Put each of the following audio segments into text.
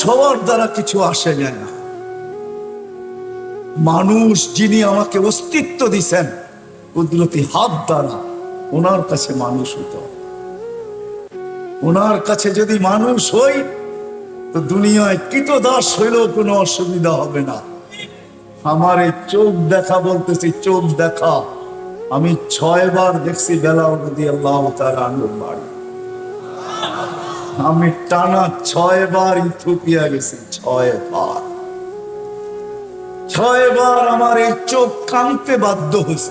ছোঁয়ার দ্বারা কিছু আসে যায় না। মানুষ যিনি আমাকে অস্তিত্ব দিছেন, কুদরতি হাত দ্বারা ওনার কাছে মানুষ হতো ওনার কাছে যদি মানুষ হই, তো দুনিয়ায় কৃতদাস হইলেও কোনো অসুবিধা হবে না। আমার এই চোখ দেখা বলতেছি, চোখ দেখা। আমি ছয়বার দেখছি বেলা নদী আল্লাহ তার আনুর বাড়ি। আমি টানা ছয় বার ইথিওপিয়া গেছি ছয় বার ছয় বার আমার এই চোখ কানতে বাধ্য হয়েছে।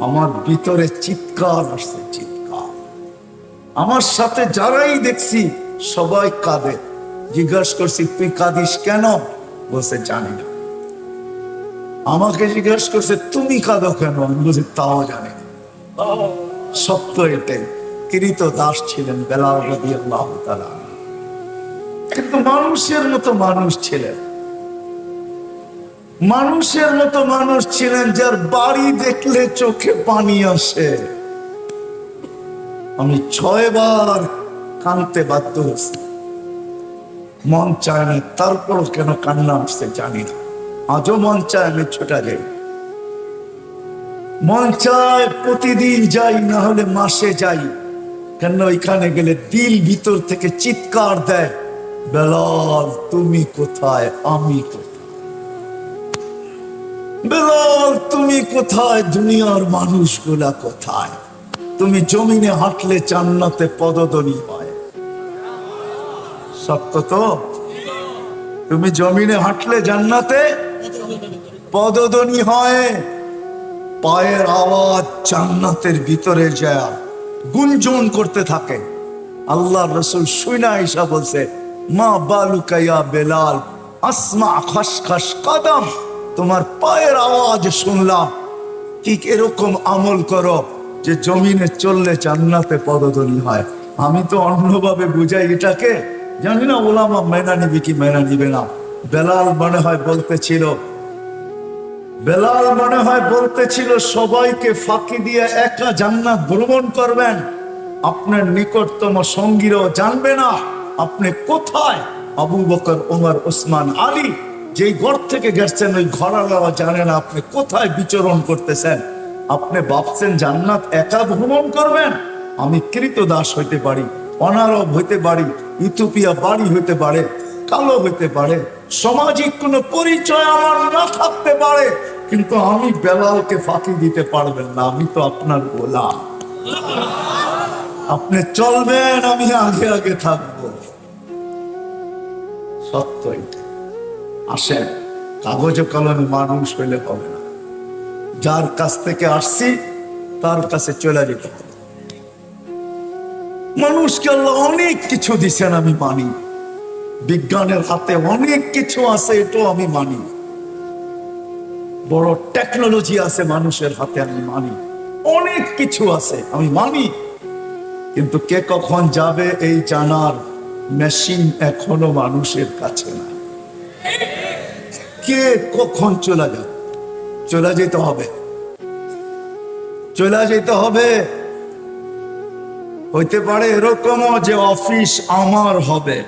আমার ভিতরে চিৎকার আসছে, চিৎকার। আমার সাথে যারাই দেখছি, সবাই কাঁদে। জিজ্ঞাসা করছি, তুই কাঁদিস কেন? বলছে, জানি না। আমাকে জিজ্ঞাসা করছে, তুমি কাঁদো কেন? আমি বলছি, তাও জানি না। সত্য এটাই। কৃত দাস ছিলেন বেলাল রবি আল্লাহ কিন্তু মানুষের মতো মানুষ ছিলেন। মানুষের মতো মানুষ ছিলেন যার বাড়ি দেখলে চোখে পানি আসে। আমি ছয়বার কানতে বাধ্য হয়েছি। মন চায় না, তারপরও কেন কান্না আসতে জানি না। আজও মন চায় আমি ছোটা যাই। মন চায় প্রতিদিন যাই, না হলে মাসে যাই। কেন ওইখানে গেলে দিল ভিতর থেকে চিৎকার দেয়? বেলাল, তুমি কোথায়? আমি কোথায়? বেলাল, তুমি কোথায়? দুনিয়ার মানুষগুলা কোথায়? তুমি জমিনে হাঁটলে জান্নাতে পদদনি হয়। সত্য তো? তুমি জমিনে হাঁটলে জান্নাতে পদদনি হয়। পায়ের আওয়াজ জান্নাতের ভিতরে যায়। গুঞ্জন করতে থাকে। আল্লাহ রসুল সুইনা ঈশা বলছে, মা বালুকাইয়া বেলাল, আসমা খসখস কদম, তোমার পায়ের আওয়াজ শুনলাম। কি এরকম আমল করো যে জমিনে চললে জান্নাতে পদধ্বনি হয়। আমি তো অন্যভাবে বুঝাই এটাকে। জানি না ওলামা মেনা নিবি কি মেনা নিবে না। বেলাল মনে হয় বলতেছিল বেলাল মনে হয় বলতেছিল, সবাইকে ফাঁকি দিয়ে একা জান্নাত ভ্রমণ করবেন। আপনার নিকটতম সঙ্গীরাও জানবে না, আপনি কোথায়? আবু বকর ওমর ওসমান আলী, যেই ঘর থেকে গেছেন, ওই ঘরালাও জানে না আপনি কোথায় বিচরণ করতেছেন। আপনি ভাবছেন জান্নাত একা ভ্রমণ করবেন? আমি কৃত দাস হইতে পারি, অনারব হইতে পারি ইথোপিয়া বাড়ি হইতে পারে, কালো হইতে পারে, সামাজিক কোনো পরিচয় আমার না থাকতে পারে কিন্তু আমি বেলালকে ফাঁকি দিতে পারবেন না, আমি তো আপনার গোলাম। আপনি চলবেন, আমি আগে আগে থাকব। সত্য এটা আসেন, কাগজ কলমে মানুষ হইলে হবে না। যার কাছ থেকে আসছি, তার কাছে চলে যেতে হবে। মানুষকে আল্লাহ অনেক কিছু দিছেন, আমি মানি। বিজ্ঞানের হাতে অনেক কিছু আছে, এটাও আমি মানি। বড় টেকনোলজি আছে মানুষের হাতে, আমি মানি। অনেক কিছু আছে, আমি মানি। কিন্তু কে কখন যাবে এই জানার মেশিন এখনও মানুষের কাছে না। কে কখন চলে যাবে? চলে যেতে হবে। চলে যেতে হবে। হইতে পারে এরকমও যে অফিস আমার হবে।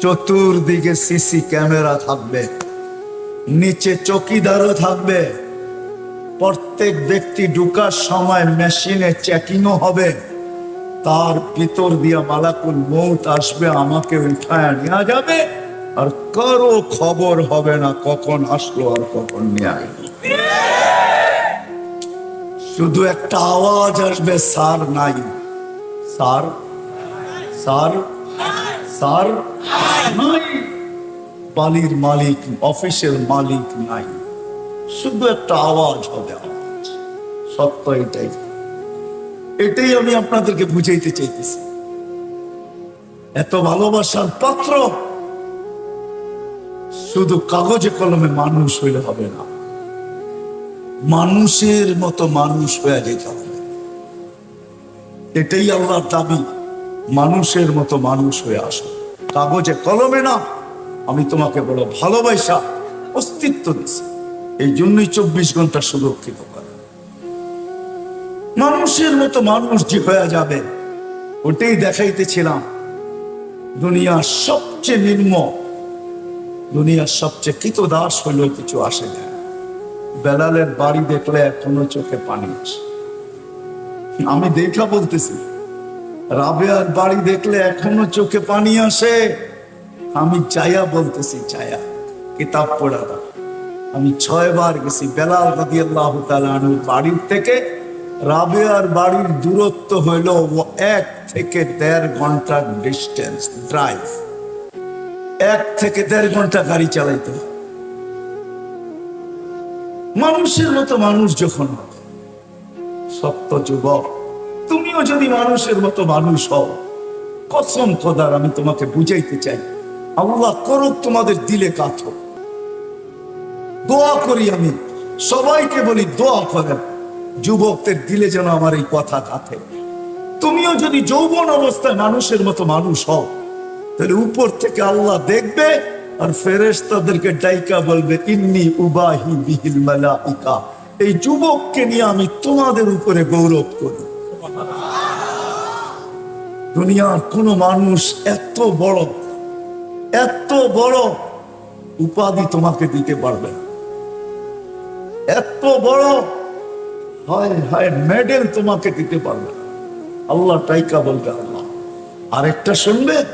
চতুর্দিকে সিসি ক্যামেরা থাকবে। নিচে চকিদারও থাকবে। প্রত্যেক ব্যক্তি ঢুকার সময় মেশিনে চেকিংও হবে। তার ভিতর দিয়া মালাকুল মৌত আসবে, আমাকে উঠায় নেওয়া যাবে। আর কারও খবর হবে না কখন আসলো আর কখন নিয়ে শুধু একটা আওয়াজ আসবে সার নাই। স্যার? স্যার? স্যার? নাই। বালির মালিক, অফিসের মালিক নাই। শুধু একটা আওয়াজ হবে সত্য এটাই। এটাই আমি আপনাদেরকে বুঝাইতে চাইতেছি। এত ভালোবাসার পাত্র শুধু কাগজে কলমে মানুষ হইলে হবে না। মানুষের মতো মানুষ হয়ে যেতে হবে। এটাই আল্লাহর দাবি, মানুষের মতো মানুষ হয়ে আসো কাগজে কলমে না আমি তোমাকে বড় ভালোবাসা, অস্তিত্ব দিছি এই জন্যই চব্বিশ ঘণ্টা সুরক্ষিত করে। মানুষের মতো মানুষ যে হয়ে যাবে, ওটাই দেখাইতেছিলাম। দুনিয়ার সবচেয়ে নিম্ন, দুনিয়ার সবচেয়ে কৃতদাস হইলেও কিছু আসে না। বেলালের বাড়ি দেখলে এখনও চোখে পানি আসে। আমি দেখা বলতেছি, রাবেয়ার বাড়ি দেখলে এখনও চোখে পানি আসে। আমি চায়া বলতেছি চায়া কিতাব পড়া আমি ছয় বার গেছি বেলাল রাদি আল্লাহ বাড়ির থেকে। রাবেয়ার বাড়ির দূরত্ব হইল এক থেকে দেড় ঘণ্টার ডিস্টেন্স ড্রাইভ এক থেকে দেড় ঘণ্টা গাড়ি চালাইতে মানুষের মতো মানুষ যখন সত্য যুবক, তুমিও যদি মানুষের মতো মানুষ হও, কসম খোদার, আমি তোমাকে বুঝাইতে চাই। আল্লাহ করুক তোমাদের দিলে কাথো। দোয়া করি আমি। সবাইকে বলি দোয়া করেন। যুবকদের দিলে যেন আমার এই কথা কাথে। তুমিও যদি যৌবন অবস্থায় মানুষের মতো মানুষ হও, তাহলে উপর থেকে আল্লাহ দেখবে আর ফেরেশতাদেরকে ডাইকা বলবে, ইন্নি উবাহি বিহিল মালাইকা। এই যুবককে নিয়ে আমি তোমাদের উপরে গৌরব করি। দুনিয়ার কোন মানুষ এত বড় এত বড় উপাধি তোমাকে দিতে পারবে না। এত বড়, হয় হয় মেডেল তোমাকে দিতে পারবে না। আল্লাহ টাইকা বলবে, আল্লাহ। আরেকটা শুনবে,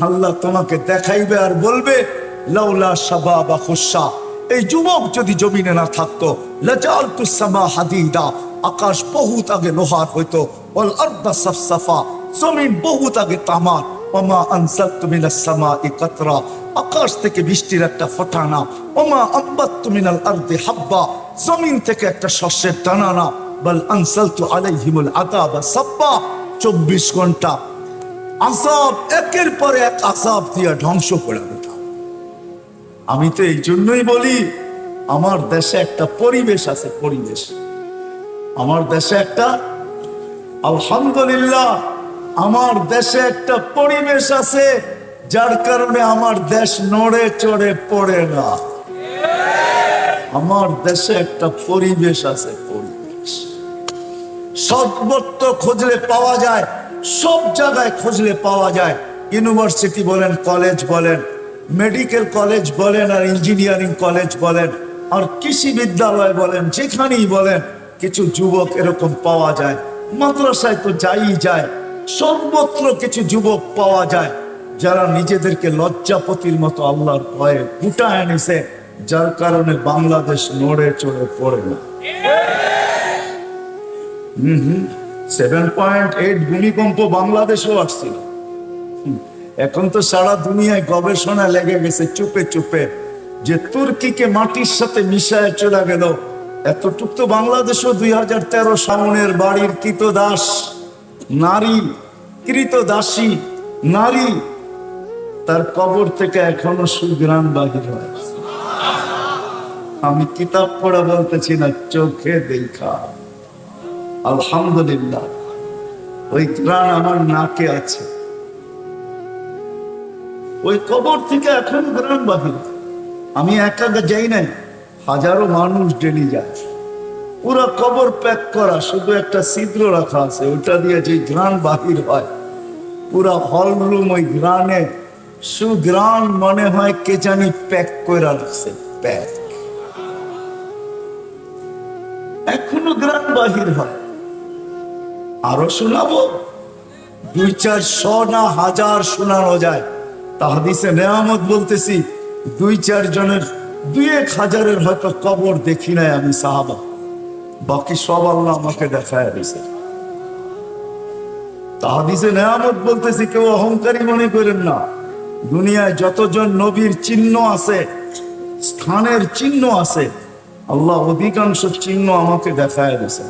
আল্লাহ তোমাকে দেখাইবে আর বলবে, লাউলা সাবা বা খুশা এই যুবক যদি জমিনে না থাকতো লাজাল তুসামা হাদিদা, আকাশ বহুত আগে লোহার হইতো, ওয়াল আরদা সাফসাফা, জমিন বহুত আগে তামার। ওমা আনসালতু মিনাস সামাই কাতরা। আকাশ থেকে বৃষ্টির একটা ফোঁটানা। ওমা আম্বাত্তু মিনাল আরদি হাব্বা। জমিন থেকে একটা শস্যের টানানা বল আনসালতু আলাইহিমুল আদাবা সাব্বা। চব্বিশ ঘণ্টা আসাব একের পর এক আসাব দিয়ে ধ্বংস করে দিতাম। আমি তো এই জন্যই বলি, আমার দেশে একটা পরিবেশ আছে, পরিবেশ। আমার দেশে একটা আলহামদুলিল্লাহ আমার দেশে একটা পরিবেশ আছে, যার কারণে আমার দেশ নড়ে চড়ে পড়ে না। আমার দেশে একটা পরিবেশ আছে, পরিবেশ। সর্বত্র খুঁজলে পাওয়া যায়, সব জায়গায় খুঁজলে পাওয়া যায়। ইউনিভার্সিটি বলেন, কলেজ বলেন, মেডিকেল কলেজ বলেন, আর ইঞ্জিনিয়ারিং কলেজ বলেন, আর কৃষি বিদ্যালয় বলেন, যেখানেই বলেন, কিছু যুবক এরকম পাওয়া যায়। মাদ্রাসায় তো যাই যায় সর্বত্র কিছু যুবক পাওয়া যায় যারা নিজেদেরকে লজ্জাপতির মতো আল্লাহর ভয়ে গুটায় এনেছে যার কারণে বাংলাদেশ নড়ে চড়ে পড়ে না। সেভেন পয়েন্ট এইট ভূমিকম্প বাংলাদেশেও আসছিল। এখন তো সারা দুনিয়ায় গবেষণা লেগে গেছে চুপে চুপে যে তুর্কিকে মাটির সাথে মিশায় চলে গেল। এতটুক তো বাংলাদেশও দুই হাজার তেরো সামনের বাড়ির কৃতদাস। নারী কৃত দাসী নারী, তার কবর থেকে এখনও সুগ্রাম বাহির হয়। আমি কিতাব পড়া বলতেছি না, চোখে দেখা। আলহামদুলিল্লাহ, ওই গ্রান আমার নাকে আছে। ওই কবর থেকে এখন গ্রান বাহির। আমি একা যাই নাই, হাজারো মানুষ ডেলি যায়। পুরো কবর প্যাক করা, শুধু একটা ছিদ্র রাখা আছে ওটা দিয়ে যে গ্রান বাহির হয়, পুরা হল রুম ওই গ্রানে সুগ্রান মনে হয় কে জানি প্যাক করে রাখছে, প্যাক। এখনও গ্রান বাহির হয়। আরও শোনাবো? দুই চার শ না হাজার শোনানো যায়। তাহাদিসে নেয়ামত বলতেছি, দুই চার জনের, দুই এক হাজারের হয়তো কবর দেখি নাই আমি সাহাবা। বাকি সব আল্লাহ আমাকে দেখায় দিছে তাহাদিসে নেয়ামত বলতেছি, কেউ অহংকারী মনে করেন না। দুনিয়ায় যতজন নবীর চিহ্ন আছে, স্থানের চিহ্ন আছে, আল্লাহ অধিকাংশ চিহ্ন আমাকে দেখায় দিছে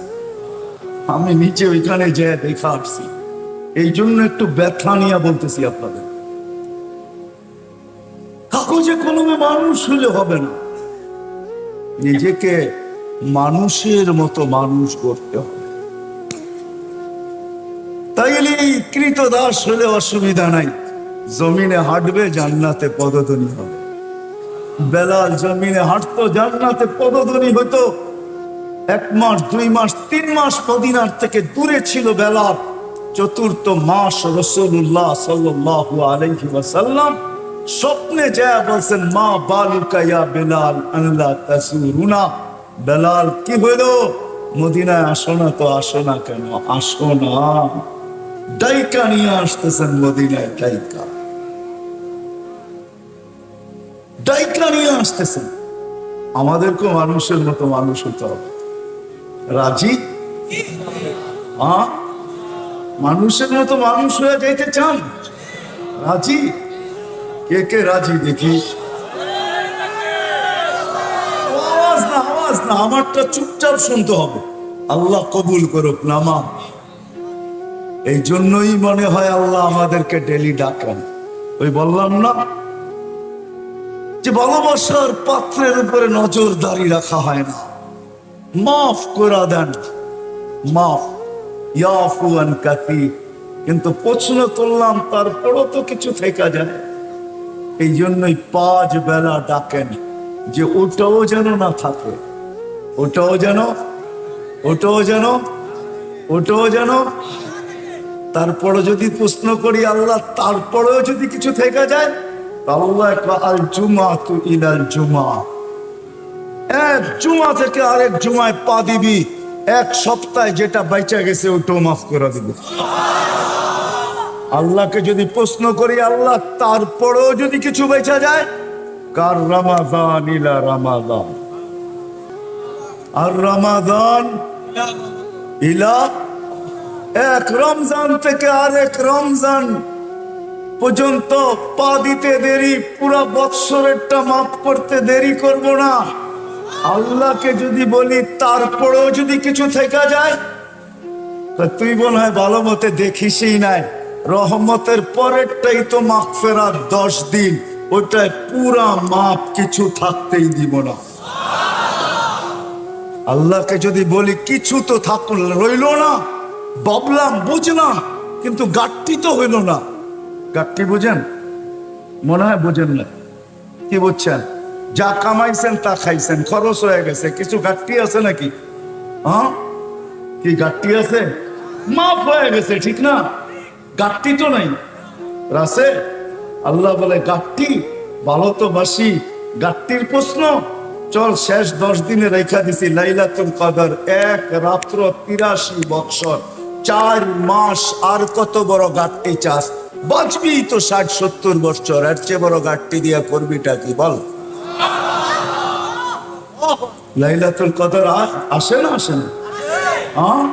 আমি নিচে ওইখানে যেয়ে দেখা আসছি। এই জন্য একটু ব্যথা নিয়ে বলতেছি আপনাদের। কাগজে কলমে মানুষ হলে হবে না। নিজেকে মানুষের মতো মানুষ করতে হবে। তাইলে কৃত দাস হলে অসুবিধা নাই। জমিনে হাঁটবে, জান্নাতে পদধ্বনি হবে। বেলাল জমিনে হাঁটতো, জান্নাতে পদধ্বনি হতো এক মাস, দুই মাস, তিন মাস মদিনার থেকে দূরে ছিল বেলাল। চতুর্থ মাস রসুল্লাহ সাল্লাল্লাহু আলাইহি ওয়াসাল্লাম স্বপ্নে যা বলছেন, মা বালুকা বেলাল আল্লাহ তাসুরুনা বেলাল, কি হইল? মদিনায় আসো না তো আসো না কেন? আসো না। ডাইকা নিয়ে আসতেছেন মদিনায়, ডাইকা। ডাইকা নিয়ে আসতেছেন। আমাদেরকেও মানুষের মতো মানুষ হতে হবে। রাজি? মানুষের মতো মানুষ হয়ে যাইতে চান? রাজি? কে কে রাজি দেখি? না, আমারটা চুপচাপ শুনতে হবে। আল্লাহ কবুল করুক নামা এই জন্যই মনে হয় আল্লাহ আমাদেরকে ডেলি ডাকেন। ওই বললাম না, যে ভালোবাসার পাত্রের উপরে নজরদারি রাখা হয় না। মাফ করে দেন। মাফ। ইয়াফুয়ান কাতি কিন্তু প্রশ্ন তুললাম, তারপরও তো কিছু থেকে যায়। এই জন্যই পাঁচ বেলা ডাকেন, যে ওটাও যেন না থাকে। ওটাও যেন ওটাও যেন ওটাও যেন। তারপরে যদি প্রশ্ন করি, আল্লাহ, তারপরেও যদি কিছু থেকে যায় আল্লাহ আল জুমা তু ইলাল জুমা। এক জুমা থেকে আরেক জুমায় পা দিবি, এক সপ্তাহে যেটা বাইচা গেছে ওটাও মাফ করে দিব। আল্লাহকে যদি প্রশ্ন করি, আল্লাহ, তারপরেও যদি কিছু বেচা যায়, কার রামাদান ইলা রামাদান? আর রামাদান ইলা এক রমজান থেকে আরেক রমজান পর্যন্ত পা দিতে দেরি, পুরা বৎসরেরটা মাফ করতে দেরি করব না। আল্লাহকে যদি বলি, তারপরেও যদি কিছু থেকে যায় তুই মনে হয় ভালো মতে দেখিসই নাই। রহমতের পরেরটাই তো মাফ ফেরার দশ দিন ওটাই পুরা মাপ কিছু থাকতেই দিব না। আল্লাহকে যদি বলি, কিছু তো থাকুন, রইল না। ভাবলাম, বুঝলাম, কিন্তু গাঠটি তো হইল না। গাঠটি বুঝেন? মনে হয় বুঝেন না। কি বুঝছেন? যা কামাইছেন, তা খাইছেন, খরচ হয়ে গেছে। কিছু ঘাটতি আছে নাকি? হ্যাঁ? কি ঘাটতি আছে? মাফ হয়ে গেছে, ঠিক না? ঘাটতি তো নাই। রাসে আল্লাহ বলে ঘাটতি ভালো তো বাসি ঘাটতির প্রশ্ন। চল শেষ দশ দিনে রেখা দিছি লাইলাতুল কদর। এক রাত্র তিরাশি বৎসর, চার মাস আর কত বড় ঘাটতি চাষ? বাঁচবি তো ষাট সত্তর বৎসর, এর চেয়ে বড় ঘাটতি দিয়া করবিটা কি বল? লাইলাতুল কদর আসে না আসে না? হ্যাঁ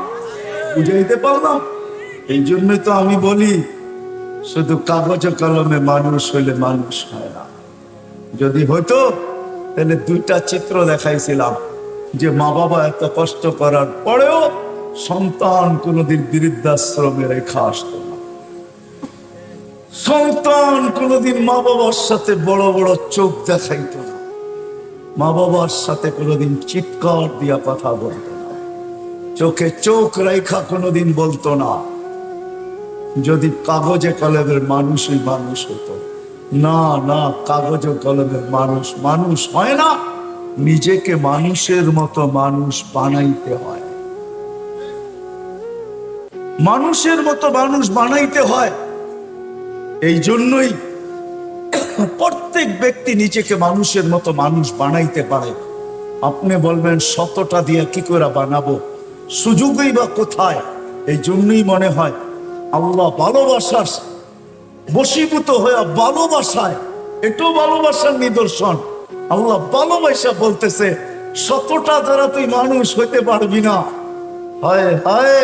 বুঝাইতে পারলাম? এই জন্যই তো আমি বলি, শুধু কাগজ কলমে মানুষ হইলে মানুষ হয় না। যদি হইতো তাহলে দুইটা চিত্র দেখাইছিলাম যে মা বাবা এত কষ্ট করার পরেও সন্তান কোনোদিন বৃদ্ধাশ্রমে রেখা আসতো সন্তান কোনোদিন মা বাবার সাথে বড় বড় চোখ দেখাইত না। মা বাবার সাথে কোনোদিন চিৎকার দিয়া কথা বলতো না। চোখে চোখ রেখা কোনোদিন বলতো না। যদি কাগজে কলমের মানুষই মানুষ হতো। না না, কাগজে কলমের মানুষ মানুষ হয় না। নিজেকে মানুষের মতো মানুষ বানাইতে হয়। মানুষের মতো মানুষ বানাইতে হয়। এই জন্যই প্রত্যেক ব্যক্তি নিজেকে মানুষের মতো মানুষ বানাইতে পারে। আপনি বলবেন, শতটা দিয়ে কি করে বানাবো? সুযোগই বা কোথায়? এই জন্যই মনে হয়, আল্লাহ ভালোবাসার বশীভূত হয়ে ভালোবাসায় এটাও ভালোবাসার নিদর্শন। আল্লাহ ভালোবাসা বলতেছে শতটা দ্বারা তুই মানুষ হইতে পারবি না। হায় হায়,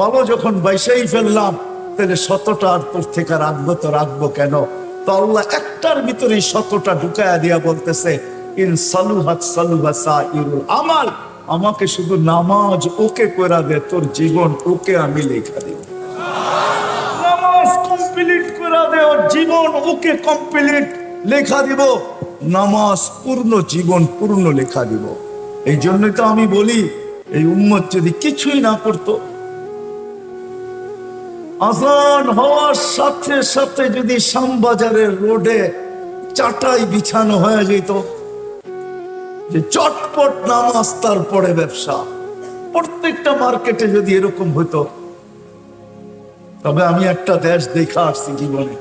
ভালো যখন বাইসাই ফেললাম, তাহলে শতটা আর তোর থেকে রাখব তো রাখব কেন? তো আল্লাহ একটার ভিতরে শতটা ঢুকায়া দিয়া বলতেছে, ইন সালুহাত সালুহা সাইরুল আমাল। আমাকে শুধু নামাজ ওকে করা দে, তোর জীবন ওকে আমি লেখা দিব। ওর জীবন ওকে কমপ্লিট লেখা দিব। নামাজ পূর্ণ, জীবন পূর্ণ লেখা দিব। এই জন্যই তো আমি বলি, এই উম্মত যদি কিছুই না করতো, আজান হওয়ার সাথে সাথে যদি শ্যামবাজারের রোডে চাটাই বিছানো হয়ে যেত, যে চটপট নামাজ তারপরে ব্যবসা। প্রত্যেকটা মার্কেটে যদি এরকম হতো, তবে আমি একটা দেশ দেখা আসছি জীবনে।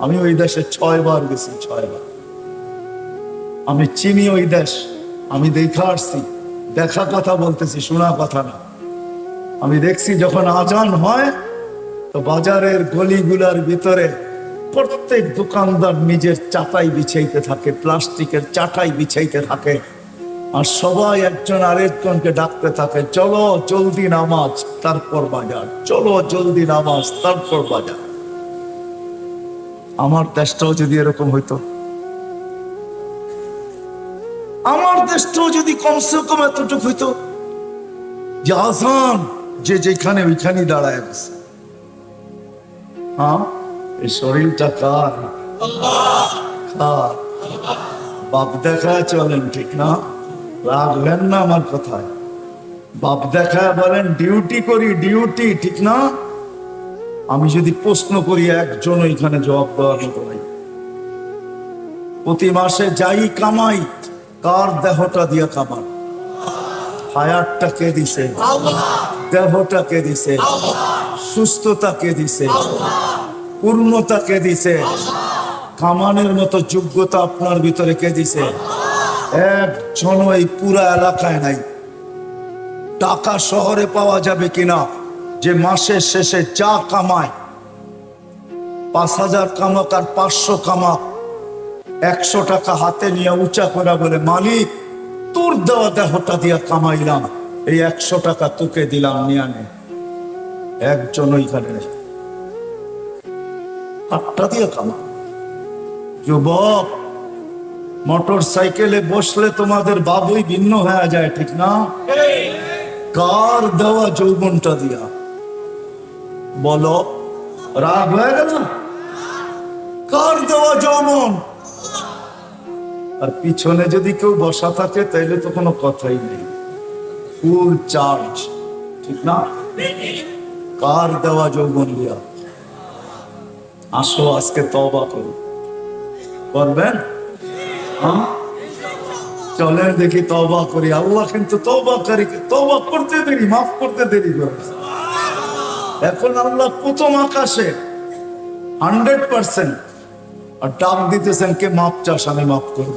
আমি ওই দেশে ছয়বার গেছি, ছয়বার। আমি চিনি ওই দেশ, আমি দেখা আসছি, দেখা কথা বলতেছি, শোনা কথা না। আমি দেখছি যখন আজান হয়, তো বাজারের গলিগুলার ভিতরে প্রত্যেক দোকানদার নিজের চাটাই বিছাইতে থাকে, প্লাস্টিকের চাটাই বিছাইতে থাকে। আর সবাই একজন আরেকজনকে ডাকতে থাকে, চলো জলদি নামাজ, তারপর বাজার, চলো জলদি নামাজ, তারপর বাজার। আমার দেশটাও যদি এরকম হইতো। আমার দেশটাও যদি কমসে কম এতটুকু হইতো যে আসান যে যেখানে ওইখানে দাঁড়ায় গেছে হ্যাঁ? এই শরীরটা কার? কার? বাপ দেখা চলেন, ঠিক না? রাখবেন না আমার কথায়। বাপ দেখা বলেন, ডিউটি করি, ডিউটি, ঠিক না? আমি যদি প্রশ্ন করি, একজন এখানে জবাব দেওয়ার মতো নাই। প্রতি মাসে যাই কামাই, কার দেহটা দিয়ে কামান হায়ারটা কে দিছে? দেহটা কে দিছে? সুস্থতা কে দিছে? পূর্ণতা কে দিছে? কামানের মতো যোগ্যতা আপনার ভিতরে কে দিছে? একজন এই পুরা এলাকায় নাই। টাকা শহরে পাওয়া যাবে কিনা? যে মাসের শেষে যা কামায় পাঁচ হাজার কামাক আর পাঁচশো কামাক একশো টাকা হাতে নিয়ে উঁচা করে বলে মালিক তোর দেওয়া দেহটা দিয়া কামাইলাম এই একশো টাকা তোকে দিলাম নিয়ে নে একজন ওইখানে হাতটা দিয়ে কামা। যুবক মোটর সাইকেলে বসলে তোমাদের বাবুই ভিন্ন হয়ে যায় ঠিক না? কার দেওয়া যৌবনটা দিয়া? বলো, রাগ হয়ে গেল কার দেওয়া যৌবন আর পিছনে যদি কেউ বসা থাকে, তাইলে তো কোনো কথাই নেই। ফুল চার্জ ঠিক না? কার দেওয়া যৌবন দিয়া? আসো, আজকে তবা করি। করবেন? হ্যাঁ? চলেন দেখি তবা করি। আল্লাহ কিন্তু তবা করি তবা করতে দেরি, মাফ করতে দেরি করে এখন আল্লাহ প্রথম আকাশে হান্ড্রেড পার্সেন্ট আর ডাক দিতেছেন কে মাপ চাস, আমি মাফ করব।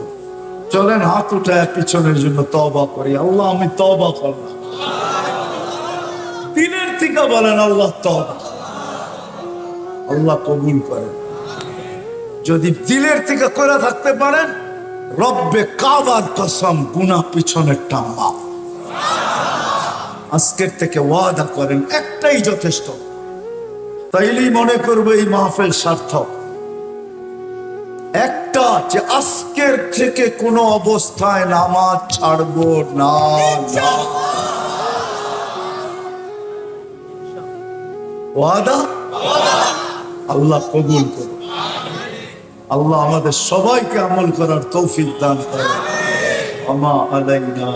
চলেন হাত উঠায় পিছনের জন্য তবা করি। আল্লাহ, আমি তবা করলাম দিনের থেকে বলেন আল্লাহ তবা আল্লাহ কবুল করেন। যদি দিলের থেকে করে থাকতে পারেন, রব্বে কাবার কসম গুনা পিছনের টাম্মা আজকের থেকে ওয়াদা করেন, একটাই যথেষ্ট। তাইলেই মনে করব এই মাহফিল সার্থক। একটা যে আজকের থেকে কোনো অবস্থায় নামাজ ছাড়বো না ওয়াদা? আল্লাহ কবুল করুন। আল্লাহ আমাদের সবাইকে আমল করার তৌফিক দান করে আমা আলাইনা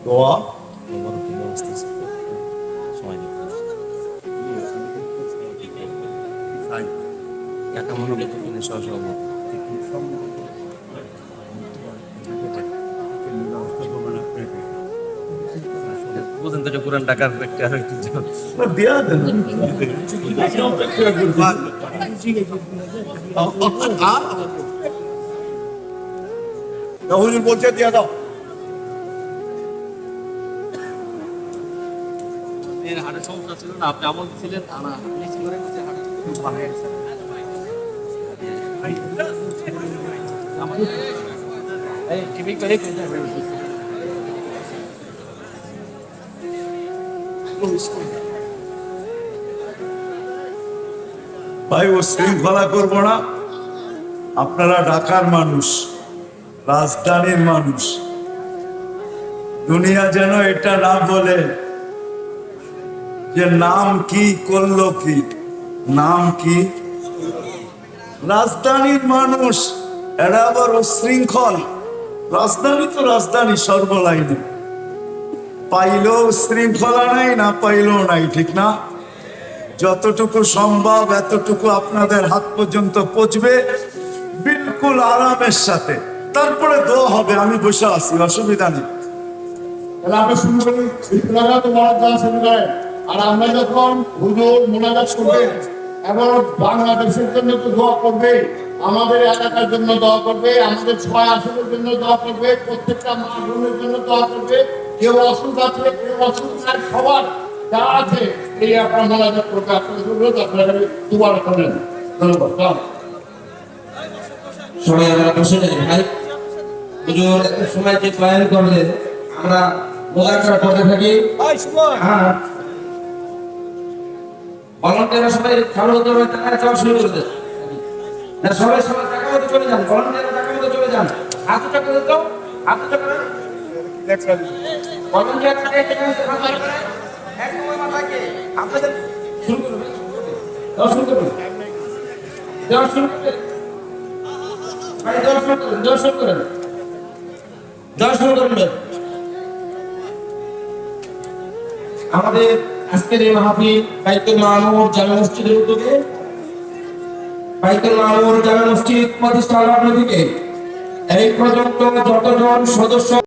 ইল্লাল বালাগ। দোয়া বুঝেন তো পুরান ঢাকার একটা দিয়া দেন হুজুর বলছে দিয়া দাও আপনি আমল ছিলেন তা না করে বলছে হাড়ের খুব ভালো ভাই, ও শৃঙ্খলা করব না। আপনারা ঢাকার মানুষ, রাজধানীর মানুষ। দুনিয়া যেন এটা না বলে যে নাম কি করল কি? নাম কি? রাজধানীর মানুষ, এরা আবার শৃঙ্খল। রাজধানী তো রাজধানী, সর্বলাইনে। পাইলেও শৃঙ্খলা নাই, না পাইলেও নাই, ঠিক না? যতটুকু সম্ভব, এতটুকু আপনাদের হাত পর্যন্ত পৌঁছবে বিলকুল আরামের সাথে। তারপরে দোয়া হবে, আমি বসে আছি, অসুবিধা নেই। তাহলে আমরা আর আমরা যখন হুজুর মোনাজাত করবে এবং বাংলাদেশের জন্য তো দোয়া করবে আমাদের এলাকার জন্য দোয়া করবে আমাদের ছয় আসনের জন্য দোয়া করবে প্রত্যেকটা মা বোনের জন্য দোয়া করবে কেউ অসুখ আছে কেউ অসুখ নাই সবার যা আছে এই আপনার মোনাজাত করবে। আপনাদের জন্য আপনারা দুবার করেন ধন্যবাদ। সবাই আমরা বসে নেই ভাই হুজুর এত সময় যে প্ল্যান করলেন আমরা মোজাকার করতে থাকি। হ্যাঁ ভলান্টিয়াররা সবাই চালু হতে হবে টাকা চাওয়া শুরু করে দেন না, সবাই সবাই টাকা মতো চলে যান ভলান্টিয়াররা টাকা মতো চলে যান। হাতে টাকা দিতে হাতে টাকা আমাদের আজকের এই মাহফিল বাইতুল মামুর জামে মসজিদের উদ্যোগে। বাইতুল মামুর জামে মসজিদ প্রতিষ্ঠা লগ্ন থেকে এই পর্যন্ত যতজন সদস্য